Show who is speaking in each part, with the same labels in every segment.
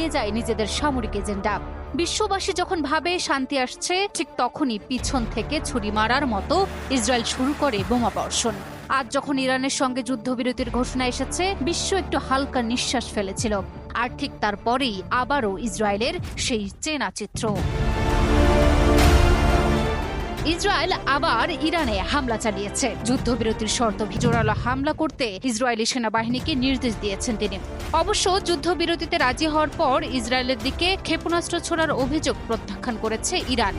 Speaker 1: চালিয়ে যায় নিজেদের সামরিক এজেন্ডা। বিশ্ববাসী যখন ভাবে শান্তি আসছে, ঠিক তখনই পিছন থেকে ছুরি মারার মতো ইসরায়েল শুরু করে বোমা বর্ষণ। আজ যখন ইরানের সঙ্গে যুদ্ধবিরতির ঘোষণা এসেছে, বিশ্ব একটু হালকা নিঃশ্বাস ফেলেছিল। আর ঠিক তারপরেই আবারও ইসরায়েলের সেই চেনা চিত্র। ইসরায়েল আবার ইরানে হামলা চালিয়েছে। যুদ্ধবিরতির শর্ত জোরালো হামলা করতে ইসরায়েলি সেনাবাহিনীকে নির্দেশ দিয়েছেন তিনি। অবশ্য যুদ্ধবিরতিতে রাজি হওয়ার পর ইসরায়েলের দিকে ক্ষেপণাস্ত্র ছোড়ার অভিযোগ প্রত্যাখ্যান করেছে ইরান।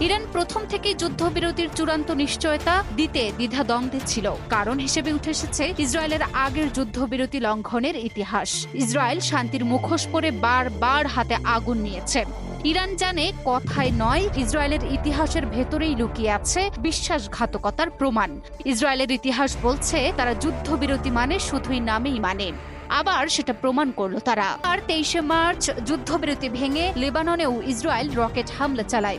Speaker 1: ইরান প্রথম থেকেই যুদ্ধবিরতির চূড়ান্ত নিশ্চয়তা দিতে দ্বিধা দ্বিধাদ্বন্দ্বে ছিল। কারণ হিসেবে উঠে এসেছে ইসরায়েলের আগের যুদ্ধবিরতি লঙ্ঘনের ইতিহাস। ইসরায়েল শান্তির মুখোশ পরে বারবার হাতে আগুন নিয়েছে। ইরান জানে কথায় নয়, ইসরায়েলের ইতিহাসের ভেতরেই লুকিয়ে আছে বিশ্বাসঘাতকতার প্রমাণ। ইসরায়েলের ইতিহাস বলছে, তারা যুদ্ধবিরতি মানে শুধুই নামেই মানে। আবার সেটা প্রমাণ করল তারা। আর তেইশে মার্চ, যুদ্ধবিরতি ভেঙে লেবাননেও ইসরায়েল রকেট হামলা চালায়।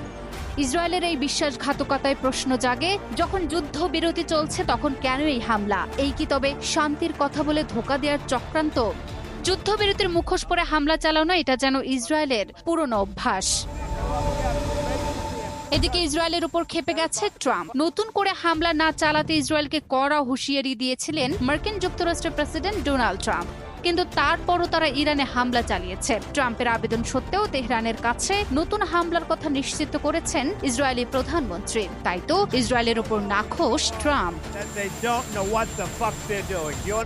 Speaker 1: ইসরায়েলের এই বিশ্বাসঘাতকতায় প্রশ্ন জাগে, যখন যুদ্ধবিরতি চলছে তখন কেন এই হামলা? এই কি তবে শান্তির কথা বলে ধোকা দেওয়ার চক্রান্ত? যুদ্ধবিরতির মুখোশ পরে হামলা চালানো, এটা যেন ইসরায়েলের পুরনো অভ্যাস। এদিকে ইসরায়েলের উপর খেপে গেছে ট্রাম্প। নতুন করে হামলা না চালাতে ইসরায়েলকে কড়া হুঁশিয়ারি দিয়েছিলেন মার্কিন যুক্তরাষ্ট্রের প্রেসিডেন্ট ডোনাল্ড ট্রাম্প। কিন্তু তারপরও তারা ইরানে হামলা চালিয়েছে। ট্রাম্পের আবেদন সত্ত্বেও তেহরানের কাছে নতুন হামলার কথা নিশ্চিত করেছেন ইসরায়েলি প্রধানমন্ত্রী। তাই তো ইসরায়েলের উপর নাখোশ ট্রাম্প।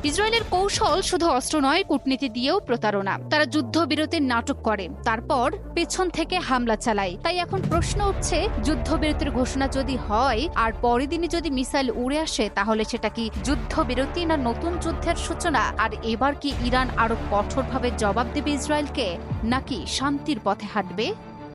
Speaker 1: ইসরায়েলের কৌশল শুধু অস্ত্র নয় কূটনীতি দিয়েও প্রতারণা। তারা যুদ্ধবিরতির নাটক করে তারপর পেছন থেকে হামলা চালায়। তাই এখন প্রশ্ন উঠছে যুদ্ধবিরতির ঘোষণা যদি হয় আর পরের দিনই যদি মিসাইল উড়ে আসে তাহলে সেটা কি যুদ্ধবিরতি না নতুন যুদ্ধের সূচনা? আর এবার কি ইরান আরও কঠোরভাবে জবাব দেবে ইসরায়েলকে নাকি শান্তির পথে হাঁটবে?